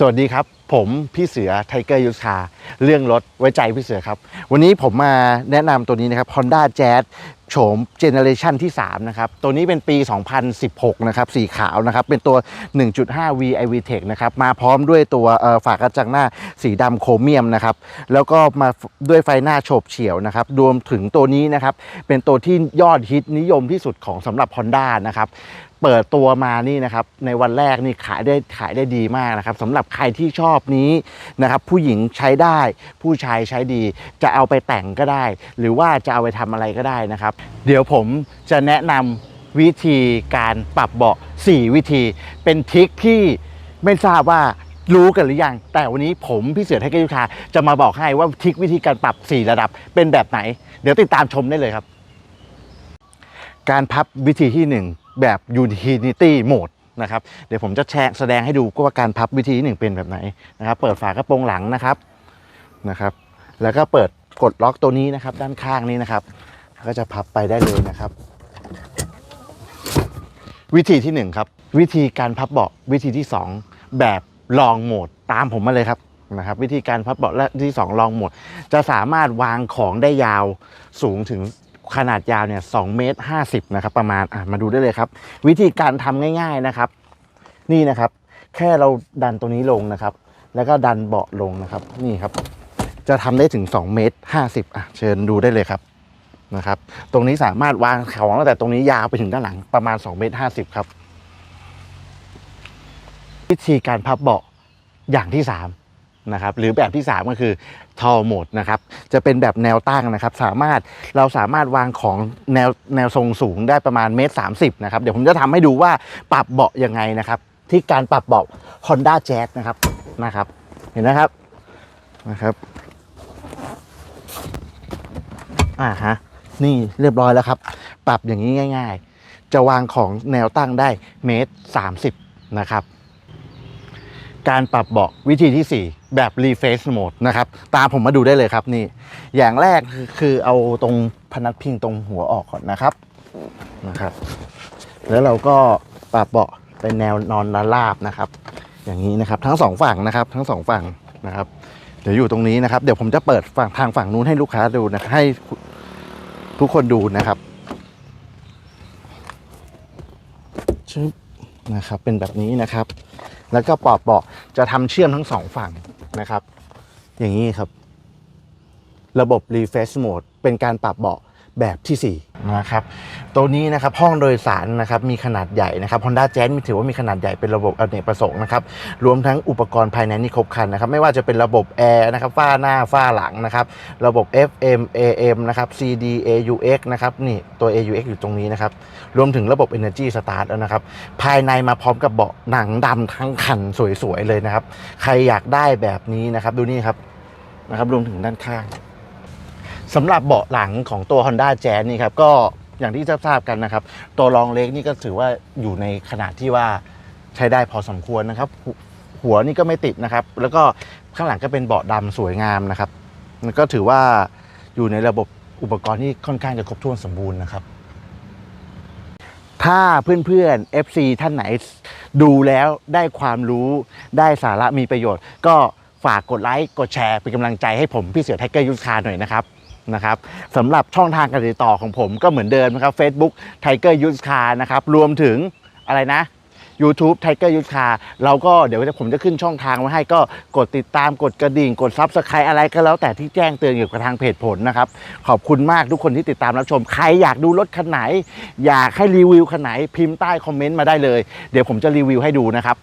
สวัสดีครับ ผมพี่เสือไทเกอร์ยูคาเรื่องรถไว้ใจพี่เสือครับ วันนี้ผมมาแนะนำตัวนี้นะครับ Honda Jazz โฉมเจเนอเรชันที่ 3 นะครับ ตัวนี้เป็นปี 2016 นะครับ สีขาวนะครับ เป็นตัว 1.5 V iV Tech นะครับ มาพร้อมด้วยตัวฝากระจังหน้าสีดำโครเมียมนะครับ แล้วก็มาด้วยไฟหน้าโฉบเฉี่ยวนะครับ รวมถึงตัวนี้นะครับ เป็นตัวที่ยอดฮิตนิยมที่สุดของสำหรับ Honda นะครับเปิดตัวมานี่นะครับในวันแรกนี่ขายได้ขายได้ดีมากนะครับสำหรับใครที่ชอบนี้นะครับผู้หญิงใช้ได้ ผู้ชายใช้ดี จะเอาไปแต่งก็ได้ หรือว่าจะเอาไปทำอะไรก็ได้นะครับ เดี๋ยวผมจะแนะนำวิธีการปรับเบาะ 4 วิธี เป็นทริคที่ไม่ทราบว่ารู้กันหรือยัง แต่วันนี้ผมพี่เสือไทยกยุทธาจะมาบอกให้ว่าทริควิธีการปรับ 4 ระดับเป็นแบบไหน เดี๋ยวติดตามชมได้เลยครับ การพับวิธีที่ 1 แบบ Utility Mode นะครับเดี๋ยวผมจะแชร์แสดงให้ดูว่าการพับวิธีที่หนึ่งเป็นแบบไหนนะครับเปิดฝากระโปรงหลังนะครับนะครับ แล้วก็เปิดกดล็อกตัวนี้นะครับ ด้านข้างนี้นะครับ ก็จะพับไปได้เลยนะครับ วิธีที่หนึ่งครับวิธีการพับเบาะวิธีที่สองแบบลองโหมดตามผมมาเลยครับนะครับวิธีการพับเบาะและที่สองลองโหมด จะสามารถวางของได้ยาวสูงถึง ขนาดยาวเนี่ยสเมตรห้าสิบนะครับประมาณอะมาดูได้เลยครับ วิธีการทำง่าย ๆนะครับ นี่นะครับ แค่เราดันตัวนี้ลงนะครับ แล้วก็ดันเบาะลงนะครับ นี่ครับ จะทำได้ถึง2เมตร50อะเชิญดูได้เลยครับนะครับ ตรงนี้สามารถวางของตั้งแต่ตรงนี้ยาวไปถึงด้านหลังประมาณ2เมตร50ครับ วิธีการพับเบาะอย่างที่3 นะครับหรือแบบที่ 3 ก็คือทอโหมดนะครับจะเป็นแบบแนวตั้งนะครับ สามารถเราสามารถวางของแนวแนวทรงสูงได้ประมาณเมตรสามสิบนะครับเดี๋ยวผมจะทำให้ดูว่าปรับเบาะยังไงนะครับ ที่การปรับเบาะ Honda Jazz นะครับนะครับ เห็นนะครับนะครับอ่าฮะนี่เรียบร้อยแล้วครับ ปรับอย่างนี้ง่าย ๆ จะวางของแนวตั้งได้เมตรสามสิบนะครับ การปรับเบาะวิธีที่ 4 แบบ Reface Mode นะครับ ตามผมมาดูได้เลยครับนี่ อย่างแรกคือเอาตรงพนักพิงตรงหัวออกก่อนนะครับนะครับ แล้วเราก็ปรับเบาะเป็นแนวนอนราบนะครับ อย่างนี้นะครับทั้งสองฝั่งนะครับทั้งสองฝั่งนะครับ เดี๋ยวอยู่ตรงนี้นะครับ เดี๋ยวผมจะเปิดฝั่งทางฝั่งนู้นให้ลูกค้าดูนะให้ทุกคนดูนะครับชึบนะครับเป็นแบบนี้นะครับ แล้วก็ปอบเบาะจะทำเชื่อมทั้งสองฝั่งนะครับ อย่างนี้ครับ ระบบ refresh mode เป็นการปรับเบาะ แบบที่ 4 นะครับ ตัวนี้นะครับห้องโดยสารนะครับมีขนาดใหญ่นะครับ Honda Jazz มีถือว่ามีขนาดใหญ่เป็นระบบอเนกประสงค์นะครับ รวมทั้งอุปกรณ์ภายในนี่ครบครันนะครับ ไม่ว่าจะเป็นระบบแอร์นะครับฝ้าหน้าฝ้าหลังนะครับ ระบบ FM AM นะครับ CD AUX นะครับนี่ตัว AUX อยู่ตรงนี้นะครับ รวมถึงระบบ Energy Start นะครับ ภายในมาพร้อมกับเบาะหนังดำทั้งคันสวยๆเลยนะครับ ใครอยากได้แบบนี้นะครับ ดูนี่ครับนะครับ รวมถึงด้านข้าง สำหรับเบาะหลังของตัว Honda Jazz นี่ครับก็อย่างที่ทราบกันนะครับ ตัวรองเล็กนี่ก็ถือว่าอยู่ในขนาดที่ว่าใช้ได้พอสมควรนะครับ หัวนี่ก็ไม่ติดนะครับ แล้วก็ข้างหลังก็เป็นเบาะดำสวยงามนะครับก็ถือว่าอยู่ในระบบอุปกรณ์ที่ค่อนข้างจะครบถ้วนสมบูรณ์นะครับ ถ้าเพื่อนๆ FC ท่านไหนดูแล้วได้ความรู้ได้สาระมีประโยชน์ ก็ฝากกดไลค์กดแชร์เป็นกำลังใจให้ผมพี่เสือไทเกอร์ยุทธคาหน่อยนะครับ นะครับสำหรับช่องทางการติดต่อของผมก็เหมือนเดิมนะครับ Facebook Tiger y u s c a r นะครับรวมถึงอะไรนะ YouTube Tiger y u s c a r เราก็เดี๋ยวผมจะขึ้นช่องทางไว้ให้ก็กดติดตามกดกระดิ่ง กดซับสไครต์อะไรก็แล้วแต่ที่แจ้งเตือนเกี่ยวกับทางเพจผลนะครับ ขอบคุณมากทุกคนที่ติดตามรับชม ใครอยากดูรถคันไหน อยากให้รีวิวคันไหนพิมพ์ใต้คอมเมนต์มาได้เลย เดี๋ยวผมจะรีวิวให้ดูนะครับ